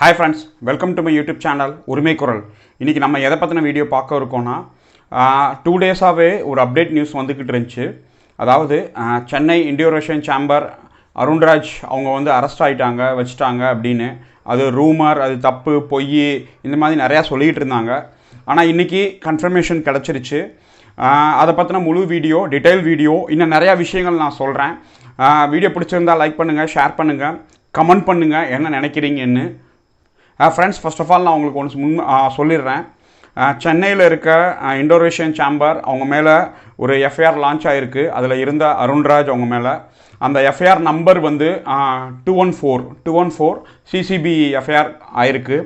Hi friends welcome to my YouTube channel Urimai Kural இன்றைக்கி நம்ம எதை பற்றின வீடியோ பார்க்க இருக்கோன்னா டூ டேஸாகவே ஒரு அப்டேட் நியூஸ் வந்துக்கிட்டு இருந்துச்சு. அதாவது Chennai Indo Russian chamber Arunraj அவங்க வந்து அரெஸ்ட் ஆகிட்டாங்க வச்சுட்டாங்க அப்படின்னு. அது ரூமர் அது தப்பு பொய் இந்த மாதிரி நிறையா சொல்லிக்கிட்டு இருந்தாங்க. ஆனால் இன்றைக்கி கன்ஃபர்மேஷன் கிடச்சிருச்சு. அதை பற்றின முழு வீடியோ டீட்டெயில் வீடியோ இன்னும் நிறையா விஷயங்கள் நான் சொல்கிறேன் வீடியோ பிடிச்சிருந்தா லைக் பண்ணுங்கள் ஷேர் பண்ணுங்கள் கமெண்ட் பண்ணுங்கள் என்ன நினைக்கிறீங்கன்னு. ஃப்ரெண்ட்ஸ் ஃபஸ்ட் ஆஃப் ஆல் நான் உங்களுக்கு ஒன்று முன் சொல்லிடுறேன். சென்னையில் இருக்க இண்டோரேஷியன் சேம்பர் அவங்க மேலே ஒரு எஃப்ஐஆர் லான்ச் ஆகிருக்கு அதில் இருந்த அருண்ராஜ் அவங்க மேலே. அந்த எஃப்ஐஆர் நம்பர் வந்து two one four two one four CCB FIR ஆயிருக்கு.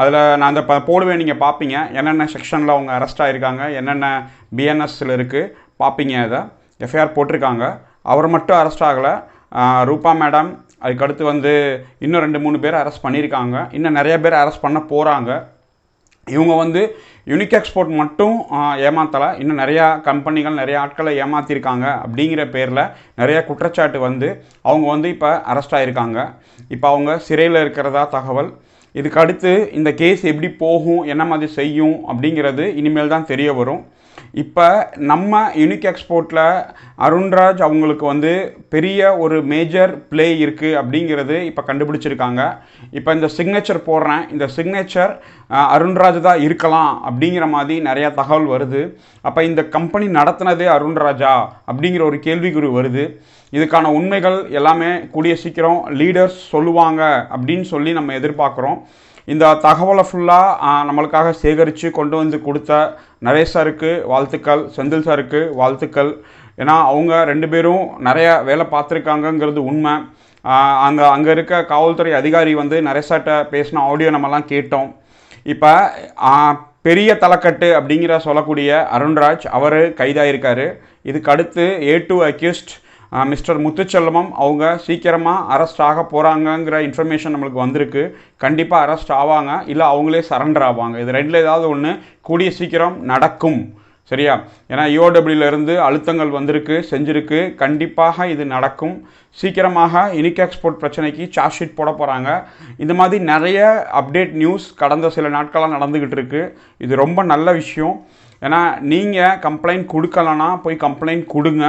அதில் நான் அந்த ப போடுவேன் நீங்கள் பார்ப்பீங்க என்னென்ன செக்ஷனில் அவங்க அரெஸ்ட் ஆகிருக்காங்க என்னென்ன பிஎன்எஸ்ஸில் இருக்குது பார்ப்பீங்க அதை எஃப்ஐஆர் போட்டிருக்காங்க. அவர் மட்டும் அரெஸ்ட் ஆகலை. ரூபா மேடம் அதுக்கடுத்து வந்து இன்னும் ரெண்டு மூணு பேர் அரெஸ்ட் பண்ணியிருக்காங்க. இன்னும் நிறைய பேர் அரெஸ்ட் பண்ண போகிறாங்க இவங்க வந்து யூனிக் எக்ஸ்போர்ட் மட்டும் ஏமாத்தலை. இன்னும் நிறையா கம்பெனிகள் நிறைய ஆட்களை ஏமாற்றிருக்காங்க அப்படிங்கிற பேரில் நிறைய குற்றச்சாட்டு வந்து அவங்க வந்து இப்போ அரெஸ்ட் ஆகிருக்காங்க இப்போ அவங்க சிறையில் இருக்கிறதா தகவல். இதுக்கு அடுத்து இந்த கேஸ் எப்படி போகும் என்ன மாதிரி செய்யும் அப்படிங்கிறது இனிமேல் தான் தெரிய வரும். இப்போ நம்ம யூனிக் எக்ஸ்போர்ட்டில் அருண்ராஜ் அவங்களுக்கு வந்து பெரிய ஒரு மேஜர் ப்ளே இருக்குது அப்படிங்கிறது இப்போ கண்டுபிடிச்சிருக்காங்க. இப்போ இந்த சிக்னேச்சர் போடுறேன். இந்த சிக்னேச்சர் அருண்ராஜ் தான் இருக்கலாம் அப்படிங்கிற மாதிரி நிறையா தகவல் வருது. அப்போ இந்த கம்பெனி நடத்தினது அருண்ராஜா அப்படிங்கிற ஒரு கேள்விக்குறி வருது. இதுக்கான உண்மைகள் எல்லாமே கூடிய சீக்கிரம் லீடர்ஸ் சொல்லுவாங்க அப்படின்னு சொல்லி நம்ம எதிர்பார்க்குறோம். இந்த தகவலை ஃபுல்லாக நம்மளுக்காக சேகரித்து கொண்டு வந்து கொடுத்த நரேஷ் சாருக்கு வாழ்த்துக்கள் செந்தில் சாருக்கு வாழ்த்துக்கள். ஏன்னா அவங்க ரெண்டு பேரும் நிறைய வேலை பார்த்துருக்காங்கங்கிறது உண்மை. அங்கே அங்கே இருக்க காவல்துறை அதிகாரி வந்து நரேஷாட்ட பேசின ஆடியோ நம்மலாம் கேட்டோம். இப்போ பெரிய தலைக்கட்டு அப்படிங்கிற சொல்லக்கூடிய அருண்ராஜ் அவர் கைதாயிருக்காரு. இதுக்கு அடுத்து A two accused mister Muthuselvam அவங்க சீக்கிரமாக அரெஸ்ட் ஆக போகிறாங்கங்கிற இன்ஃபர்மேஷன் நம்மளுக்கு வந்திருக்கு. கண்டிப்பாக அரெஸ்ட் ஆவாங்க இல்லை அவங்களே சரண்டர் ஆவாங்க. இது ரெண்டில் ஏதாவது ஒன்று கூடிய சீக்கிரம் நடக்கும். சரியா? ஏன்னா இஓடபிள்யூலேருந்து அழுத்தங்கள் வந்திருக்கு செஞ்சிருக்கு. கண்டிப்பாக இது நடக்கும். சீக்கிரமாக இனிக் எக்ஸ்போர்ட் பிரச்சனைக்கு சார்ஜ் ஷீட் போட போகிறாங்க இந்த மாதிரி நிறைய அப்டேட் நியூஸ் கடந்த சில நாட்களாக நடந்துக்கிட்டு இருக்குது இது ரொம்ப நல்ல விஷயம். ஏன்னா நீங்கள் கம்ப்ளைண்ட் கொடுக்கலன்னா போய் கம்ப்ளைண்ட் கொடுங்க.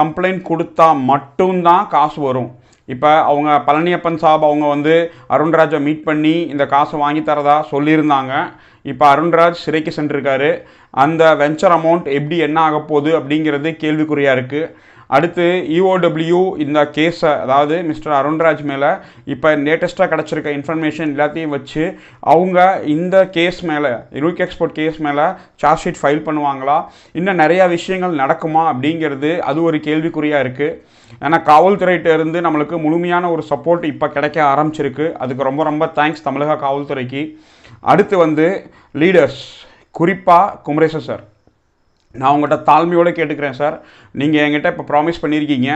கம்ப்ளைண்ட் கொடுத்தா மட்டும்தான் காசு வரும். இப்போ அவங்க பழனியப்பன் சாப் அவங்க வந்து அருண்ராஜை மீட் பண்ணி இந்த காசை வாங்கி தரதா சொல்லியிருந்தாங்க. இப்போ அருண்ராஜ் சிறைக்கு சென்றிருக்காரு. அந்த வெஞ்சர் அமௌண்ட் எப்படி என்ன ஆக போகுது அப்படிங்கிறது கேள்விக்குறியாக இருக்குது அடுத்து இஓடபிள்யூ இந்த கேஸை அதாவது மிஸ்டர் அருண்ராஜ் மேலே இப்போ லேட்டஸ்ட்டாக கிடச்சிருக்க இன்ஃபர்மேஷன் எல்லாத்தையும் வச்சு அவங்க இந்த கேஸ் மேலே ரூக் எக்ஸ்போர்ட் கேஸ் மேலே சார்ஜ் ஷீட் ஃபைல் பண்ணுவாங்களா? இன்னும் நிறையா விஷயங்கள் நடக்குமா அப்படிங்கிறது அது ஒரு கேள்விக்குறியாக இருக்குது ஏன்னா காவல்துறையிட்ட இருந்து நம்மளுக்கு முழுமையான ஒரு சப்போர்ட் இப்போ கிடைக்க ஆரம்பிச்சிருக்கு. அதுக்கு ரொம்ப ரொம்ப தேங்க்ஸ் தமிழக காவல்துறைக்கு. அடுத்து வந்து லீடர்ஸ் குறிப்பாக குமரேசன் சார். நான் உங்கள்கிட்ட தாழ்மையோடு கேட்டுக்கிறேன் சார் நீங்கள் என்கிட்ட இப்போ ப்ராமிஸ் பண்ணியிருக்கீங்க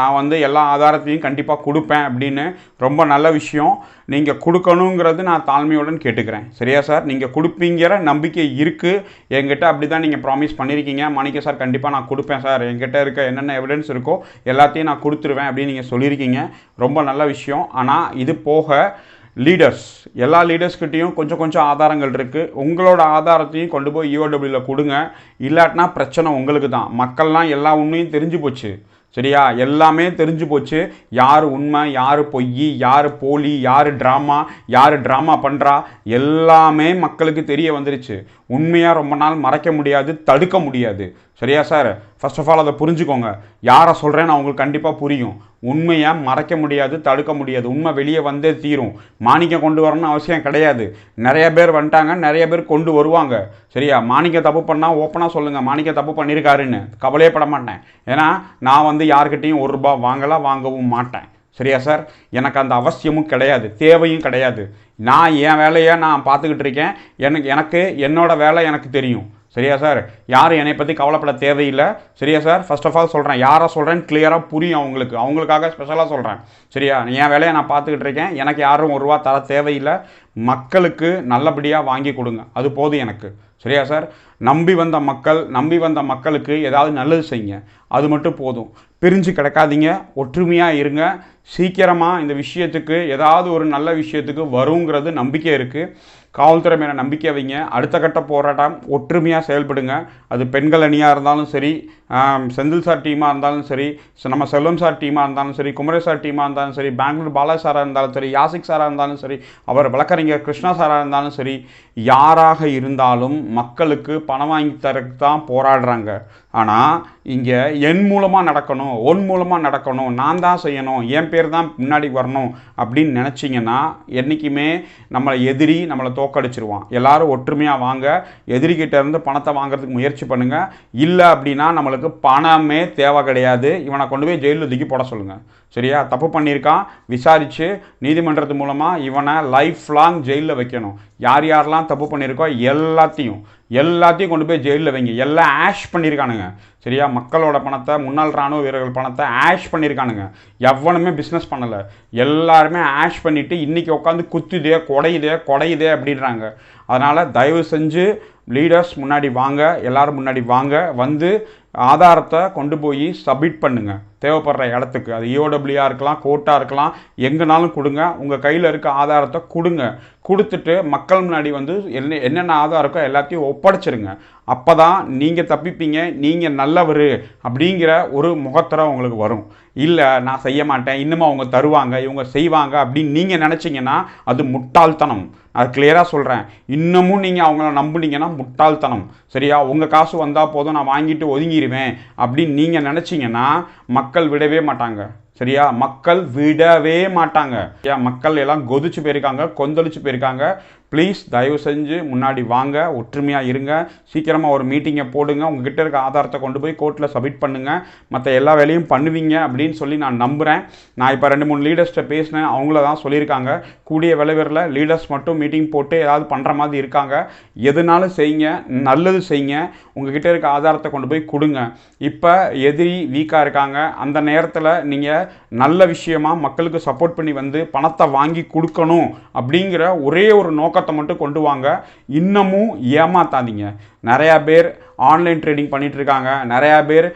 நான் வந்து எல்லா ஆதாரத்தையும் கண்டிப்பாக கொடுப்பேன் அப்படின்னு. ரொம்ப நல்ல விஷயம். நீங்கள் கொடுக்கணுங்கிறது நான் தாழ்மையுடன் கேட்டுக்கிறேன். சரியா சார் நீங்கள் கொடுப்பீங்கிற நம்பிக்கை இருக்குது என்கிட்ட அப்படி தான் நீங்கள் ப்ராமிஸ் பண்ணியிருக்கீங்க மாணிக்க சார் கண்டிப்பாக நான் கொடுப்பேன் சார் என்கிட்ட இருக்க என்னென்ன எவிடன்ஸ் இருக்கோ எல்லாத்தையும் நான் கொடுத்துருவேன் அப்படின்னு நீங்கள் சொல்லியிருக்கீங்க ரொம்ப நல்ல விஷயம். ஆனால் இது போக லீடர்ஸ் எல்லா லீடர்ஸ்கிட்டையும் கொஞ்சம் கொஞ்சம் ஆதாரங்கள் இருக்குது உங்களோட ஆதாரத்தையும் கொண்டு போய் இஓடபிள்யூவில் கொடுங்க. இல்லாட்டினா பிரச்சனை உங்களுக்கு தான் மக்கள்லாம் எல்லா உண்மையும் தெரிஞ்சு போச்சு. சரியா? எல்லாமே தெரிஞ்சு போச்சு. யார் உண்மை யார் பொய் யார் போலி யார் ட்ராமா யார் ட்ராமா பண்ணுறா எல்லாமே மக்களுக்கு தெரிய வந்துருச்சு. உண்மையாக ரொம்ப நாள் மறைக்க முடியாது தடுக்க முடியாது. சரியா சார் ஃபர்ஸ்ட் ஆஃப் ஆல் அதை புரிஞ்சுக்கோங்க. யாரை சொல்கிறேன்னு அவங்களுக்கு கண்டிப்பாக புரியும். உண்மையை மறைக்க முடியாது தடுக்க முடியாது. உண்மை வெளியே வந்தே தீரும். மாணிக்கம் கொண்டு வரணும்னு அவசியம் கிடையாது. நிறைய பேர் வந்துட்டாங்க நிறைய பேர் கொண்டு வருவாங்க. சரியா? மாணிக்க தப்பு பண்ணால் ஓப்பனாக சொல்லுங்கள் மாணிக்க தப்பு பண்ணியிருக்காருன்னு கவலையே பட மாட்டேன். ஏன்னா நான் வந்து யார்கிட்டையும் ஒரு ரூபா வாங்கலாம் வாங்கவும் மாட்டேன். சரியா சார்? எனக்கு அந்த அவசியமும் கிடையாது தேவையும் கிடையாது. நான் என் வேலையை நான் பார்த்துக்கிட்டு இருக்கேன். எனக்கு எனக்கு என்னோடய வேலை எனக்கு தெரியும். சரியா சார்? யாரும் என்னை பற்றி கவலைப்பட தேவையில்லை. சரியா சார்? ஃபர்ஸ்ட் ஆஃப் ஆல் சொல்கிறேன் யாரை சொல்கிறேன்னு கிளியராக புரியும் அவங்களுக்கு. அவங்களுக்காக ஸ்பெஷலாக சொல்கிறேன் சரியா? என் வேலையை நான் பார்த்துக்கிட்டு இருக்கேன். எனக்கு யாரும் ஒரு ரூபா தர தேவையில்லை. மக்களுக்கு நல்லபடியாக வாங்கி கொடுங்க. அது போதும் எனக்கு. சரியா சார்? நம்பி வந்த மக்கள் நம்பி வந்த மக்களுக்கு ஏதாவது நல்லது செய்யுங்க. அது மட்டும் போதும். பிரிஞ்சு கிடக்காதீங்க. ஒற்றுமையாக இருங்க. சீக்கிரமாக இந்த விஷயத்துக்கு ஏதாவது ஒரு நல்ல விஷயத்துக்கு வருங்கிறது நம்பிக்கை இருக்குது காவல்துறை மேலே நம்பிக்கை வைங்க. அடுத்த கட்ட போராட்டம் ஒற்றுமையாக செயல்படுங்க. அது பெண்கள் அணியாக இருந்தாலும் சரி செந்தில் சார் டீமாக இருந்தாலும் சரி ச- நம்ம செல்வம் சார் டீமாக இருந்தாலும் சரி குமரேஷ் சார் டீமாக இருந்தாலும் சரி பெங்களூர் பாலா சாராக இருந்தாலும் சரி யாசிக் சாராக இருந்தாலும் சரி அவர் வழக்கறிஞர் கிருஷ்ணா சாராக இருந்தாலும் சரி யாராக இருந்தாலும் மக்களுக்கு பணம் வாங்கி தரக்கு தான் போராடுறாங்க. ஆனால் இங்கே என் மூலமாக நடக்கணும் உன் மூலமாக நடக்கணும் நான் தான் செய்யணும் என் பேர் தான் முன்னாடி வரணும் அப்படின்னு நினச்சிங்கன்னா என்றைக்குமே நம்மளை எதிரி நம்மளை தோக்கடிச்சிருவான். எல்லாரும் ஒற்றுமையாக வாங்க எதிரிகிட்ட இருந்து பணத்தை வாங்குறதுக்கு முயற்சி பண்ணுங்கள் இல்லை அப்படின்னா நம்மளுக்கு பணமே தேவை கிடையாது. இவனை கொண்டு போய் ஜெயிலில் தூக்கி போட சொல்லுங்கள் சரியா? தப்பு பண்ணியிருக்கான் விசாரித்து நீதிமன்றத்து மூலமாக இவனை லைஃப் லாங் ஜெயிலில் வைக்கணும். யார் யாரெல்லாம் தப்பு பண்ணியிருக்கோ எல்லாத்தையும் எல்லாத்தையும் கொண்டு போய் ஜெயிலில் வைங்க. எல்லாம் ஆஷ் பண்ணியிருக்கானுங்க சரியா? மக்களோட பணத்தை முன்னாள் ராணுவ வீரர்கள் பணத்தை ஆஷ் பண்ணியிருக்கானுங்க எவனுமே பிஸ்னஸ் பண்ணலை. எல்லாருமே ஆஷ் பண்ணிவிட்டு இன்றைக்கி உட்காந்து குத்துதே குடையுதே குடையுதே அப்படின்றாங்க. அதனால் தயவு செஞ்சு லீடர்ஸ் முன்னாடி வாங்க எல்லோரும் முன்னாடி வாங்க. வந்து ஆதாரத்தை கொண்டு போய் சப்மிட் பண்ணுங்கள் தேவைப்படுற இடத்துக்கு. அது இஓடபிள்யூஆ இருக்கலாம் கோர்ட்டாக இருக்கலாம் எங்கேனாலும் கொடுங்க. உங்கள் கையில் இருக்க ஆதாரத்தை கொடுங்க. கொடுத்துட்டு மக்கள் முன்னாடி வந்து என்ன என்னென்ன ஆதாரம் இருக்கோ எல்லாத்தையும் ஒப்படைச்சிருங்க. அப்போ தான் நீங்கள் தப்பிப்பீங்க நீங்கள் நல்லவர் அப்படிங்கிற ஒரு முகத்திரை உங்களுக்கு வரும். இல்லை நான் செய்ய மாட்டேன் இன்னமும் அவங்க தருவாங்க இவங்க செய்வாங்க அப்படின்னு நீங்கள் நினச்சிங்கன்னா அது முட்டாள்தனம். அது கிளியராக சொல்கிறேன் இன்னமும் நீங்கள் அவங்கள நம்புனீங்கன்னா முட்டாள்தனம். சரியா? உங்கள் காசு வந்தால் போதும் நான் வாங்கிட்டு ஒதுங்கிடுவேன் அப்படின்னு நீங்கள் நினச்சிங்கன்னா மக்கள் விடவே மாட்டாங்க. சரியா? மக்கள் விடவே மாட்டாங்க. சரியா? மக்கள் எல்லாம் கொதிச்சு போயிருக்காங்க கொந்தளிச்சு போயிருக்காங்க. ப்ளீஸ் தயவு செஞ்சு முன்னாடி வாங்க ஒற்றுமையாக இருங்க. சீக்கிரமாக ஒரு மீட்டிங்கை போடுங்க. உங்ககிட்ட இருக்க ஆதாரத்தை கொண்டு போய் கோர்ட்டில் சப்மிட் பண்ணுங்கள் மற்ற எல்லா வேலையும் பண்ணுவீங்க அப்படின்னு சொல்லி நான் நம்புகிறேன் நான் இப்போ ரெண்டு மூணு லீடர்ஸ்கிட்ட பேசினேன். அவங்கள தான் சொல்லியிருக்காங்க. கூடிய விளைவரில் லீடர்ஸ் மட்டும் மீட்டிங் போட்டு ஏதாவது பண்ணுற மாதிரி இருக்காங்க. எதுனாலும் செய்யுங்க. நல்லது செய்யுங்க. உங்ககிட்ட இருக்க ஆதாரத்தை கொண்டு போய் கொடுங்க. இப்போ எதிரி வீக்காக இருக்காங்க. அந்த நேரத்தில் நீங்கள் நல்ல விஷயமா மக்களுக்கு சப்போர்ட் பண்ணி வந்து பணத்தை வாங்கி கொடுக்கணும் அப்படிங்கிற ஒரே ஒரு நோக்கத்தை மட்டும் கொண்டு வாங்க. இன்னமும் ஏமாத்தாதீங்க. நிறையா பேர் ஆன்லைன் ட்ரேடிங் பண்ணிகிட்ருக்காங்க நிறையா பேர்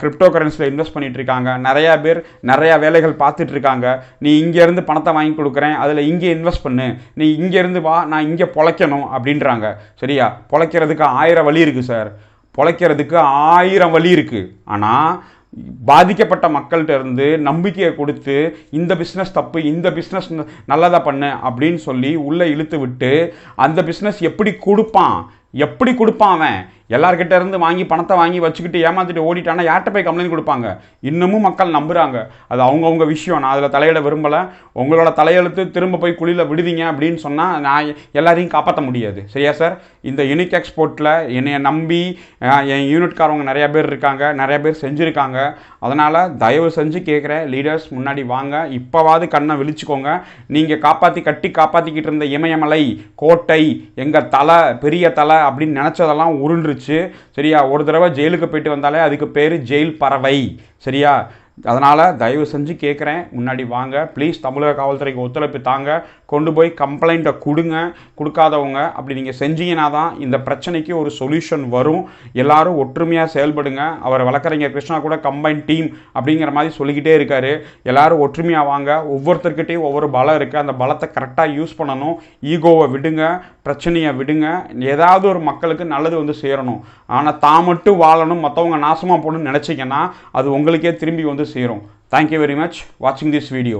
கிரிப்டோ கரன்சியில் இன்வெஸ்ட் பண்ணிகிட்ருக்காங்க நிறையா பேர் நிறையா வேலைகள் பார்த்துட்ருக்காங்க நீ இங்கேருந்து பணத்தை வாங்கி கொடுக்குறேன். அதில் இங்கே இன்வெஸ்ட் பண்ணு. நீ இங்கேருந்து வா. நான் இங்கே பொழைக்கணும் அப்படின்றாங்க. சரியா? பொழைக்கிறதுக்கு ஆயிரம் வழி இருக்குது சார் பொழைக்கிறதுக்கு ஆயிரம் வழி இருக்குது ஆனால் பாதிக்கப்பட்ட மக்கள்கிட்ட இருந்து நம்பிக்கையை கொடுத்து இந்த பிஸ்னஸ் தப்பு இந்த பிஸ்னஸ் நல்லதாக பண்ணு அப்படின்னு சொல்லி உள்ளே இழுத்து விட்டு அந்த பிஸ்னஸ் எப்படி கொடுப்பான்? எப்படி கொடுப்பான் அவன்? எல்லார்கிட்ட இருந்து வாங்கி பணத்தை வாங்கி வச்சுக்கிட்டு ஏமாத்திட்டு ஓடிட்டானா யார்கிட்ட போய் கம்ப்ளைண்ட் கொடுப்பாங்க? இன்னமும் மக்கள் நம்புகிறாங்க அது அவங்கவுங்க விஷயம். நான் அதில் தலையிட விரும்பலை. உங்களோட தலையெழுத்து திரும்ப போய் குழியில் விடுவீங்க அப்படின்னு சொன்னால் நான் எல்லாரையும் காப்பாற்ற முடியாது. சரியா சார் இந்த யூனிக் எக்ஸ்போர்ட்டில் என்னைய நம்பி என் யூனிட்காரவங்க நிறையா பேர் இருக்காங்க. நிறையா பேர் செஞ்சுருக்காங்க. அதனால் தயவு செஞ்சு கேட்குறேன் லீடர்ஸ் முன்னாடி வாங்க. இப்போவாது கண்ணை விழிச்சுக்கோங்க. நீங்கள் காப்பாற்றி கட்டி காப்பாற்றிக்கிட்டு இருந்த இமயமலை கோட்டை எங்கள் தலை பெரிய தலை அப்படின்னு நினச்சதெல்லாம் வந்துருச்சு. சரியா? ஒரு தடவை ஜெயிலுக்கு போயிட்டு வந்தாலே அதுக்கு பேர் ஜெயில் பறவை. சரியா? அதனால் தயவு செஞ்சு கேட்குறேன் முன்னாடி வாங்க. ப்ளீஸ் தமிழக காவல்துறைக்கு ஒத்துழைப்பு தாங்க. கொண்டு போய் கம்ப்ளைண்ட்டை கொடுங்க. கொடுக்காதவங்க அப்படி நீங்கள் செஞ்சீங்கன்னா தான் இந்த பிரச்சனைக்கு ஒரு சொல்யூஷன் வரும். எல்லாரும் ஒற்றுமையாக செயல்படுங்க. அவர் வழக்கறிஞர் கிருஷ்ணா கூட கம்பைன் டீம் அப்படிங்கிற மாதிரி சொல்லிக்கிட்டே இருக்காரு. எல்லாரும் ஒற்றுமையாக வாங்க. ஒவ்வொருத்தர்கிட்டையும் ஒவ்வொரு பலம் இருக்குது அந்த பலத்தை கரெக்டாக யூஸ் பண்ணணும். ஈகோவை விடுங்க. பிரச்சனையை விடுங்க. ஏதாவது ஒரு மக்களுக்கு நல்லது வந்து சேரணும். ஆனால் தான் மட்டும் வாழணும். மற்றவங்க நாசமாக போகணும்னு நினச்சிங்கன்னா அது உங்களுக்கே திரும்பி வந்து சேரும் தேங்க்யூ வெரி மச் வாட்சிங் திஸ் வீடியோ